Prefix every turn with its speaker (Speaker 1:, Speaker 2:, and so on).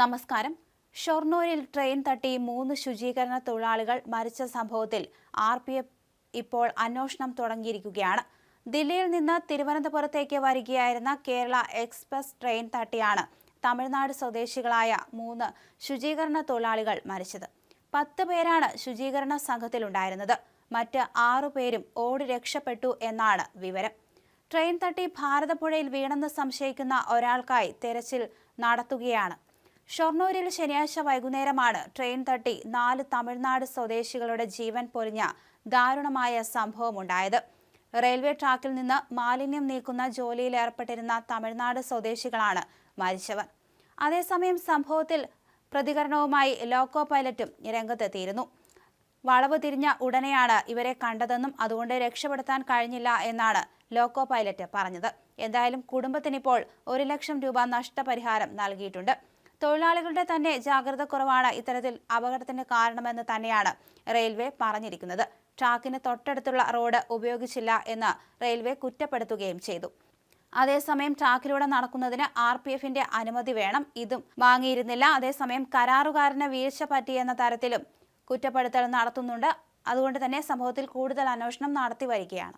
Speaker 1: നമസ്കാരം. ഷൊർണൂരിൽ ട്രെയിൻ തട്ടി മൂന്ന് ശുചീകരണ തൊഴിലാളികൾ മരിച്ച സംഭവത്തിൽ ആർ പി എഫ് ഇപ്പോൾ അന്വേഷണം തുടങ്ങിയിരിക്കുകയാണ്. ദില്ലിയിൽ നിന്ന് തിരുവനന്തപുരത്തേക്ക് വരികയായിരുന്ന കേരള എക്സ്പ്രസ് ട്രെയിൻ തട്ടിയാണ് തമിഴ്നാട് സ്വദേശികളായ മൂന്ന് ശുചീകരണ തൊഴിലാളികൾ മരിച്ചത്. പത്ത് പേരാണ് ശുചീകരണ സംഘത്തിലുണ്ടായിരുന്നത്. മറ്റ് ആറു പേരും ഓടി രക്ഷപ്പെട്ടു എന്നാണ് വിവരം. ട്രെയിൻ തട്ടി ഭാരതപ്പുഴയിൽ വീണെന്ന് സംശയിക്കുന്ന ഒരാൾക്കായി തെരച്ചിൽ നടത്തുകയാണ് ഷൊർണൂരിൽ ശനിയാഴ്ച വൈകുന്നേരമാണ് ട്രെയിൻ തട്ടി നാല് തമിഴ്നാട് സ്വദേശികളുടെ ജീവൻ പൊലിഞ്ഞ ദാരുണമായ സംഭവമുണ്ടായത് റെയിൽവേ ട്രാക്കിൽ നിന്ന് മാലിന്യം നീക്കുന്ന ജോലിയിൽ ഏർപ്പെട്ടിരുന്ന തമിഴ്നാട് സ്വദേശികളാണ് മരിച്ചവർ. അതേസമയം സംഭവത്തിൽ പ്രതികരണവുമായി ലോക്കോ പൈലറ്റും രംഗത്തെത്തിയിരുന്നു. വളവ് തിരിഞ്ഞ ഉടനെയാണ് ഇവരെ കണ്ടതെന്നും അതുകൊണ്ട് രക്ഷപ്പെടുത്താൻ കഴിഞ്ഞില്ല എന്നാണ് ലോക്കോ പൈലറ്റ് പറഞ്ഞത്. എന്തായാലും കുടുംബത്തിനിപ്പോൾ ഒരു ലക്ഷം രൂപ നഷ്ടപരിഹാരം നൽകിയിട്ടുണ്ട്. തൊഴിലാളികളുടെ തന്നെ ജാഗ്രത കുറവാണ് ഇത്തരത്തിൽ അപകടത്തിന് കാരണമെന്ന് തന്നെയാണ് റെയിൽവേ പറഞ്ഞിരിക്കുന്നത്. ട്രാക്കിന് തൊട്ടടുത്തുള്ള റോഡ് ഉപയോഗിച്ചില്ല എന്ന് റെയിൽവേ കുറ്റപ്പെടുത്തുകയും ചെയ്തു. അതേസമയം ട്രാക്കിലൂടെ നടക്കുന്നതിന് ആർ പി എഫിന്റെ അനുമതി വേണം. ഇതും വാങ്ങിയിരുന്നില്ല. അതേസമയം കരാറുകാരന് വീഴ്ച പറ്റിയെന്ന തരത്തിലും കുറ്റപ്പെടുത്തൽ നടത്തുന്നുണ്ട്. അതുകൊണ്ട് തന്നെ സംഭവത്തിൽ കൂടുതൽ അന്വേഷണം നടത്തി വരികയാണ്.